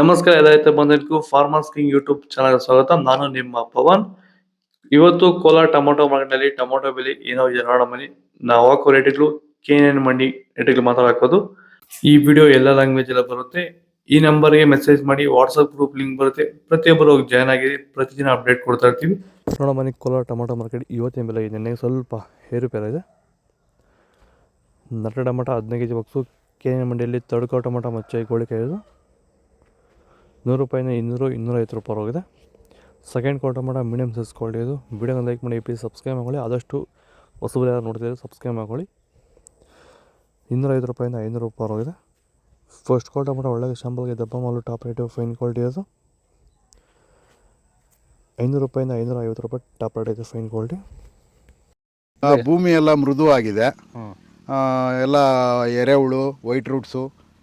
ನಮಸ್ಕಾರ ಎಲ್ಲ ರೈತ ಫಾರ್ಮರ್ಸ್ ಕಿಂಗ್ ಯೂಟ್ಯೂಬ್ ಚಾನಲ್ ಸ್ವಾಗತ. ನಾನು ನಿಮ್ಮ ಪವನ್. ಇವತ್ತು ಕೋಲಾರ ಟೊಮೊಟೊ ಮಾರ್ಕೆಟ್ನಲ್ಲಿ ಟೊಮೊಟೊ ಬೆಲೆ ಏನೋ ಇದೆ ನೋಡೋ ಮನಿ ನಾವು ಹಾಕೋ ರೇಟ್ಗಳು ಕೆ ಎನ್ ಮಂಡಿ ರೇಟ್ಗಳು ಮಾತಾಡೋದು ಈ ವಿಡಿಯೋ ಎಲ್ಲ ಲ್ಯಾಂಗ್ವೇಜ್ ಎಲ್ಲ ಬರುತ್ತೆ. ಈ ನಂಬರ್ಗೆ ಮೆಸೇಜ್ ಮಾಡಿ ವಾಟ್ಸಪ್ ಗ್ರೂಪ್ ಲಿಂಕ್ ಬರುತ್ತೆ. ಪ್ರತಿಯೊಬ್ಬರು ಜಾಯ್ನ್ ಆಗಿ ಪ್ರತಿದಿನ ಅಪ್ಡೇಟ್ ಕೊಡ್ತಾ ಇರ್ತೀವಿ. ನೋಡೋ ಮನಿ ಕೋಲಾರ ಟೊಮೊಟೊ ಮಾರ್ಕೆಟ್ ಇವತ್ತಿನ ಬೆಲೆ ಇದೆ. ನನಗೆ ಸ್ವಲ್ಪ ಏರುಪೇರ ಇದೆ. ನಟ ಟೊಮೊಟೊ ಹದಿನೈದು ಕೆ ಜಿ ಬಾಕ್ಸು ಕೆ ಮಂಡಿಯಲ್ಲಿ ತಡ್ಕೋ ಟೊಮೊಟೊ ಮಚ್ಚ ಗೋಳಿಕಾಯಿ ಇದು ನೂರು ರೂಪಾಯಿನ ಇನ್ನೂರು ಇನ್ನೂರೈವತ್ತು ರೂಪಾಯಿ ಹೋಗಿದೆ ಸೆಕೆಂಡ್ ಕ್ವಾರ್ಟರ್ ಮಾಡ ಮೀಡಿಯಮ್ ಸೈಜ್ ಕ್ವಾಲಿಟಿ ಇದು. ವಿಡಿಯೋನ ಲೈಕ್ ಮಾಡಿ ಪ್ಲೀಸ್ ಸಬ್ಸ್ಕ್ರೈಬ್ ಮಾಡ್ಕೊಳ್ಳಿ. ಆದಷ್ಟು ಹೊಸಬರು ಯಾರು ನೋಡ್ತಿದ್ದಾರೆ ಸಬ್ಸ್ಕ್ರೈಬ್ ಮಾಡ್ಕೊಳ್ಳಿ. ಐದು ರೂಪಾಯಿಂದ ಐನೂರು ರೂಪಾಯಿ ಹೋಗಿದೆ ಫಸ್ಟ್ ಕ್ವಾರ್ಟರ್ ಮಾಡ ಒಳ್ಳೆ ಶಾಂಪಲ್ಗೆ ದಪ್ಪ ಮಾಲು ಟಾಪ್ ರೇಟು ಫೈನ್ ಕ್ವಾಲಿಟಿ ಅದು. ಐನೂರು ರೂಪಾಯಿಂದ ಐನೂರ ಐವತ್ತು ರೂಪಾಯಿ ಟಾಪ್ ರೇಟ್ ಇದೆ ಫೈನ್ ಕ್ವಾಲಿಟಿ ಆ, ಭೂಮಿ ಎಲ್ಲ ಮೃದುವಾಗಿದೆ. ಆ, ಎಲ್ಲ ಎರೆಹುಳು ವೈಟ್ ರೂಟ್ಸು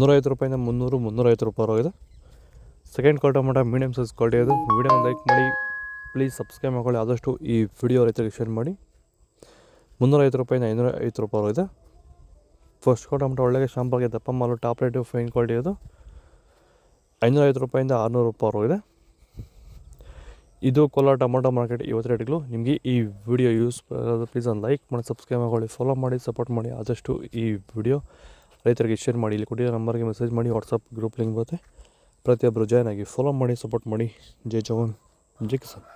ನೂರೈವತ್ತು ರೂಪಾಯಿಂದ ಮುನ್ನೂರು, ಮುನ್ನೂರೈವತ್ತು ರೂಪಾಯಿ ಹೋಗಿದೆ ಸೆಕೆಂಡ್ ಕ್ವಾಲ್ ಟೊಮೊಟೊ ಮೀಡಿಯಮ್ ಸೈಜ್ ಕ್ವಾಲಿಟಿ ಅದು ವೀಡಿಯೋ ಲೈಕ್ ಮಾಡಿ ಪ್ಲೀಸ್ ಸಬ್ಸ್ಕ್ರೈಬ್ ಮಾಡ್ಕೊಳ್ಳಿ. ಆದಷ್ಟು ಈ ವಿಡಿಯೋ ರೈತರಿಗೆ ಶೇರ್ ಮಾಡಿ. ಮುನ್ನೂರೈವತ್ತು ರೂಪಾಯಿಂದ ಐನೂರ ಐವತ್ತು ರೂಪಾಯಿ ಹೋಗಿದೆ ಫಸ್ಟ್ ಕ್ವಾರ್ಟರ್ ಟೊಮೊಟೊ ಒಳ್ಳೆಗೆ ಶಾಂಪಾಗಿ ದಪ್ಪ ಮಾಲು ಟಾಪ್ ರೇಟು ಫೈನ್ ಕ್ವಾಲಿಟಿ ಅದು. ಐನೂರೈವತ್ತು ರೂಪಾಯಿಂದ ಆರುನೂರು ರೂಪಾಯಿ ಹೋಗಿದೆ ಇದು. ಕೋಲಾರ ಟೊಮೊಟೊ ಮಾರ್ಕೆಟ್ ಇವತ್ತು ರೇಟ್ಗಳು ನಿಮಗೆ ಈ ವಿಡಿಯೋ ಯೂಸ್ ಪ್ಲೀಸ್ ಒಂದು ಲೈಕ್ ಮಾಡಿ ಸಬ್ಸ್ಕ್ರೈಬ್ ಮಾಡ್ಕೊಳ್ಳಿ ಫಾಲೋ ಮಾಡಿ ಸಪೋರ್ಟ್ ಮಾಡಿ. ಆದಷ್ಟು ಈ ವಿಡಿಯೋ ರೈತರಿಗೆ ಶೇರ್ ಮಾಡಿ, ಇಲ್ಲಿ ಕೊಟ್ಟಿರೋ ನಂಬರ್ಗೆ ಮೆಸೇಜ್ ಮಾಡಿ ವಾಟ್ಸಪ್ ಗ್ರೂಪ್ ಲಿಂಕ್ ಬರುತ್ತೆ. ಪ್ರತಿಯೊಬ್ಬರು ಜಾಯ್ನ್ ಆಗಿ ಫಾಲೋ ಮಾಡಿ ಸಪೋರ್ಟ್ ಮಾಡಿ. ಜೈ ಜವಾನ್, ಜೈ ಕಿಸಾನ್.